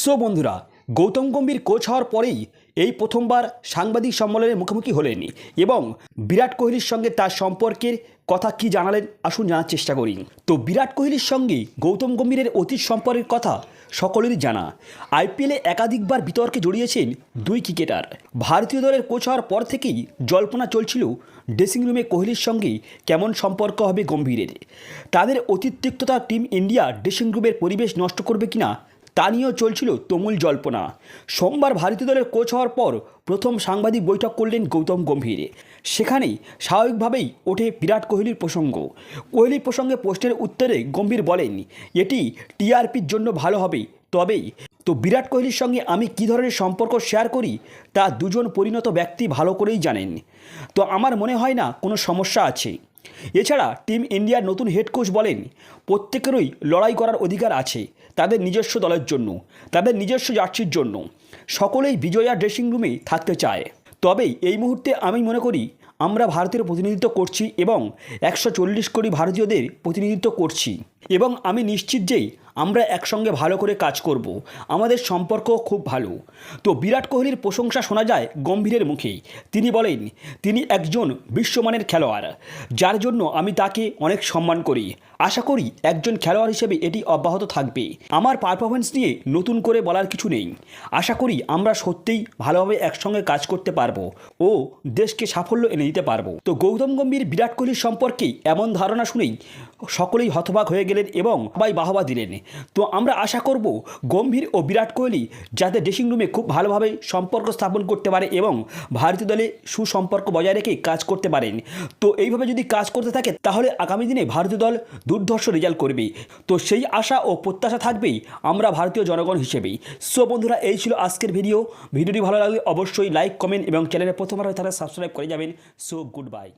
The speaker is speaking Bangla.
সো বন্ধুরা, গৌতম গম্ভীর কোচ হওয়ার পরেই এই প্রথমবার সাংবাদিক সম্মেলনের মুখোমুখি হলেন এবং বিরাট কোহলির সঙ্গে তার সম্পর্কের কথা কি জানালেন আসুন জানার চেষ্টা করি। তো বিরাট কোহলির সঙ্গে গৌতম গম্ভীরের অতীত সম্পর্কের কথা সকলেরই জানা। আইপিএলে একাধিকবার বিতর্কে জড়িয়েছেন দুই ক্রিকেটার। ভারতীয় দলের কোচ হওয়ার পর থেকেই জল্পনা চলছিল ড্রেসিং রুমে কোহলির সঙ্গে কেমন সম্পর্ক হবে গম্ভীরের। তাদের অতীত তিক্ততা টিম ইন্ডিয়া ড্রেসিং রুমের পরিবেশ নষ্ট করবে কিনা তা নিয়েও চলছিল তুমুল জল্পনা। সোমবার ভারতীয় দলের কোচ হওয়ার পর প্রথম সাংবাদিক বৈঠক করলেন গৌতম গম্ভীর। সেখানেই স্বাভাবিকভাবেই ওঠে বিরাট কোহলির প্রসঙ্গ। কোহলির প্রসঙ্গে পোস্টের উত্তরে গম্ভীর বলেন, এটি টিআরপির জন্য ভালো হবে। তবেই তো বিরাট কোহলির সঙ্গে আমি কী ধরনের সম্পর্ক শেয়ার করি, তা দুজন পরিণত ব্যক্তি ভালো করেই জানেন। তো আমার মনে হয় না কোনো সমস্যা আছে। এছাড়া টিম ইন্ডিয়ার নতুন হেড কোচ বলেন, প্রত্যেকেরই লড়াই করার অধিকার আছে, তাদের নিজস্ব দলের জন্য, তাদের নিজস্ব জার্সির জন্য। সকলেই বিজয়া ড্রেসিং রুমে থাকতে চায়। তবে এই মুহূর্তে আমি মনে করি, আমরা ভারতের প্রতিনিধিত্ব করছি এবং একশো চল্লিশ কোটি ভারতীয়দের প্রতিনিধিত্ব করছি। এবং আমি নিশ্চিত যেই আমরা একসঙ্গে ভালো করে কাজ করব। আমাদের সম্পর্ক খুব ভালো। তো বিরাট কোহলির প্রশংসা শোনা যায় গম্ভীরের মুখেই। তিনি বলেন, তিনি একজন বিশ্বমানের খেলোয়াড়, যার জন্য আমি তাকে অনেক সম্মান করি। আশা করি একজন খেলোয়াড় হিসেবে এটি অব্যাহত থাকবে। আমার পারফরমেন্স নিয়ে নতুন করে বলার কিছু নেই। আশা করি আমরা সত্যিই ভালোভাবে একসঙ্গে কাজ করতে পারব ও দেশকে সাফল্য এনে দিতে পারব। তো গৌতম গম্ভীর বিরাট কোহলির সম্পর্কে এমন ধারণা শুনেই সকলেই হতবাক হয়ে গেলেন এবং সবাই বাহবা দিলেন। তো আমরা আশা করব গম্ভীর ও বিরাট কোহলি যাতে ড্রেসিং রুমে খুব ভালোভাবে সম্পর্ক স্থাপন করতে পারে এবং ভারতীয় দলে সুসম্পর্ক বজায় রেখে কাজ করতে পারেন। তো এইভাবে যদি কাজ করতে থাকে, তাহলে আগামী দিনে ভারতীয় দল দুর্ধর্ষ রেজাল্ট করবে। তো সেই আশা ও প্রত্যাশা থাকবেই আমরা ভারতীয় জনগণ হিসেবেই সো বন্ধুরা, এই ছিল আজকের ভিডিও। ভিডিওটি ভালো লাগলে অবশ্যই লাইক কমেন্ট এবং চ্যানেলে প্রথমবার হয়ে তারা সাবস্ক্রাইব করে যাবেন। So good bye